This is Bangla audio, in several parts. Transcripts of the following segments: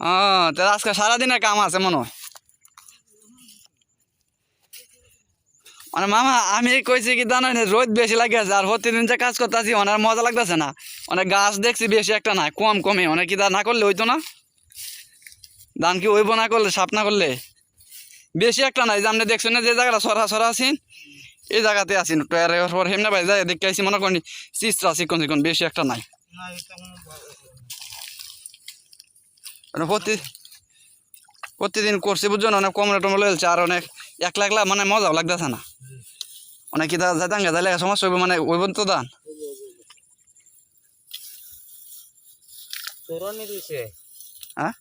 হ্যাঁ তো আজকে সারাদিনের কাম আছে মনে হয়। মানে মামা, আমি কইছি কি জানো রোদ বেশি লাগে আর প্রতিদিন যে কাজ করতেছি, অনেক মজা লাগতেছে না। অনেক গাছ দেখছি বেশি একটা না, কম কমে। অনেক কি তা না করলে হইতো না? ধান কি হইব না করলে, সাপ না করলে? বেশি একটা নাই যে আপনি দেখছেন না যে জায়গাটা সরা সরা আছেন? এই জায়গাতে আছেন হেমনা ভাই যাই দেখতে আইসি মনে করি চিত্রা চিকন চিকন, বেশি একটা নাই। মানে প্রতি প্রতিদিন করছি বুঝছ না? অনেক কমলা টমলা হয়েছে আর অনেক একলা একলা মানে মজাও লাগতেছে না। অনেক কি যাই দাঙ্গা যাইলে সমস্যা হইব মানে ওইব তো দান। হ্যাঁ?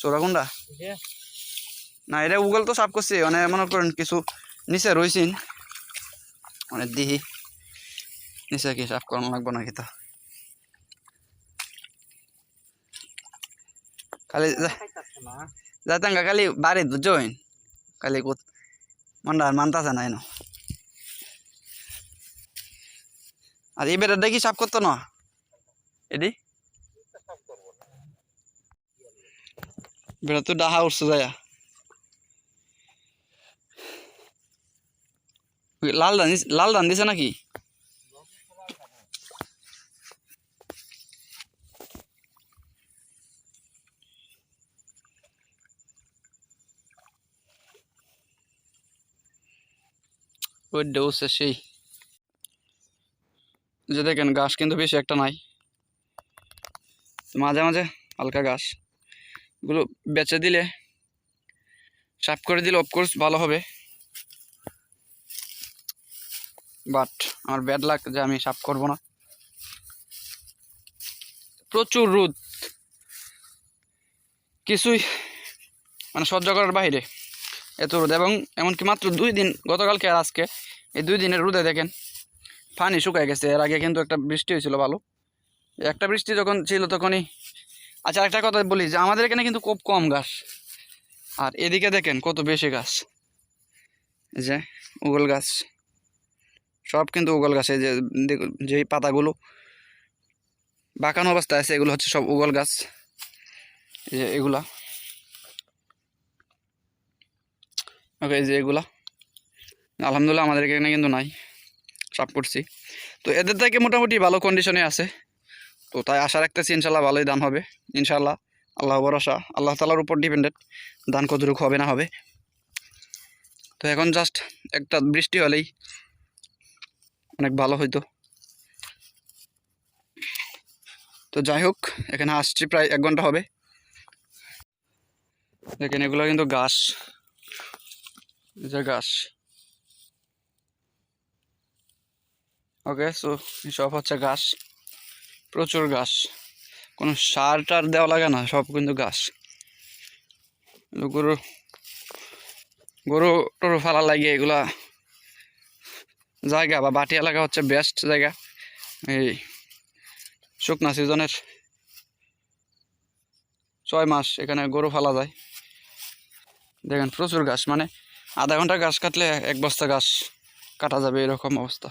চোরা না না এটা গুগল তো সাফ করছে মানে মনে করেন কিছু নিচে রয়েছেন অনেক দিহি নিচে কি সাফ করানো লাগবো নাকি তো? খালি যাতাঙ্গা খালি বাড়ি বুঝছেন খালি কোত মনটা মানতাছে না এনো। আর এই বেটা দেখি সাফ করতো না? এডি? বেটা তো ডাহা উঠছে যায়। লাল ধান লাল ধান দিছে নাকি? ওই ডোসে সেই। যে দেখেন, ঘাস কিন্তু বেশি একটা নাই। মাঝে মাঝে হালকা ঘাস। এগুলো বেচে দিলে, সাফ করে দিলে অফকোর্স ভালো হবে। বাট আমার ব্যাড লাগ যে আমি সাফ করব না। প্রচুর রোদ। কিছুই মানে সহ্য করার বাইরে। এত রোদ এবং এমনকি মাত্র দুই দিন, গতকালকে আর আজকে এই দুই দিনের রোদে দেখেন, পানি শুকায় গেছে। এর আগে কিন্তু একটা বৃষ্টি হয়েছিল ভালো। একটা বৃষ্টি যখন ছিল তখনই আচ্ছা একটা কথা বলি যে আমাদের এখানে কিন্তু খুব কম গাছ। আর এদিকে দেখেন কত বেশি গাছ। যে উগল গাছ। সব কিন্তু উগল গাছ। যে যেই পাতাগুলো বাঁকানো অবস্থায় আছে, এগুলো হচ্ছে সব উগল গাছ। যে এগুলা। ওকে যে এগুলা। আলহামদুলিল্লাহ, আমাদের এখানে কিন্তু নাই। সাফ করছি। তো এদের থেকে মোটামুটি ভালো কন্ডিশনে আছে। তো তাই আশা রাখতেছি ইনশাল্লাহ ভালোই দান হবে। ইনশাল্লাহ আল্লাহ ভরসা, আল্লাহ তালার উপর ডিপেন্ডেড দান কতটুকু হবে না হবে। তো এখন জাস্ট একটা বৃষ্টি হলেই অনেক ভালো হইতো। তো যাই হোক, এখানে আসছি প্রায় এক ঘণ্টা হবে। দেখেন এগুলো কিন্তু এই যে ঘাস ওকে সো সব হচ্ছে ঘাস। প্রচুর ঘাস। কোনো সার টার দেওয়া লাগে না, সব কিন্তু ঘাস। গরু গরু টরু ফালা লাগে এগুলা জায়গা বা বাটি এলাকা হচ্ছে বেস্ট জায়গা। এই শুকনা সিজনের ছয় মাস এখানে গরু ফালা যায়। দেখেন প্রচুর ঘাস মানে আধা ঘণ্টা ঘাস কাটলে এক বস্তা ঘাস কাটা যাবে এরকম অবস্থা।